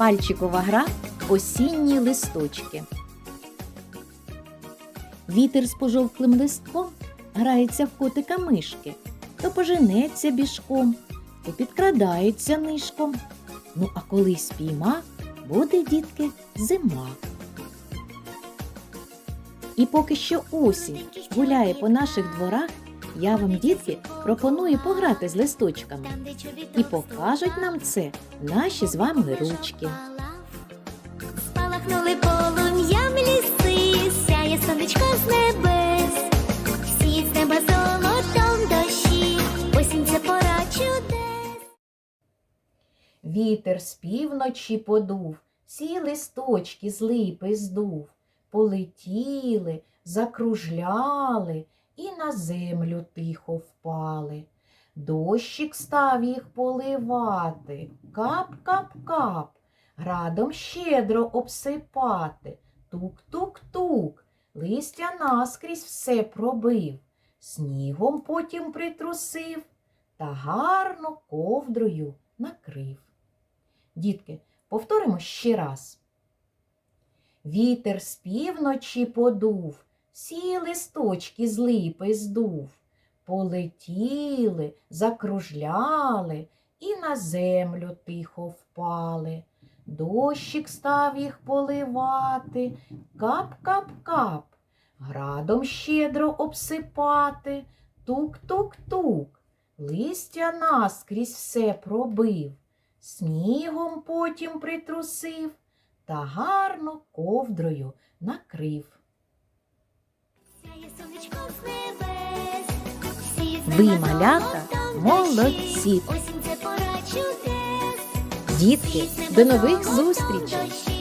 Пальчикова гра осінні листочки. Вітер з пожовклим листком грається в котика мишки, то поженеться бішком, то підкрадається нишком. Ну, а коли спійма, буде, дітки, зима. І поки що осінь гуляє по наших дворах, я вам, дітки, пропоную пограти з листочками. І покажуть нам це наші з вами ручки. Спалахнули полум'ям ліси, сяє сонечко з небес, всі з неба золотом дощі, осінь це пора чудес. Вітер з півночі подув, всі листочки з липи здув, полетіли, закружляли і на землю тихо впали. Дощик став їх поливати, кап-кап-кап, градом щедро обсипати, тук-тук-тук, листя наскрізь все пробив, снігом потім притрусив та гарно ковдрою накрив. Дітки, повторимо ще раз. Вітер з півночі подув, всі листочки з липи здув, полетіли, закружляли і на землю тихо впали. Дощик став їх поливати, кап-кап-кап, градом щедро обсипати, тук-тук-тук, листя наскрізь все пробив, снігом потім притрусив та гарно ковдрою накрив. Ви, малята, молодці. Дітки, до нових зустрічей!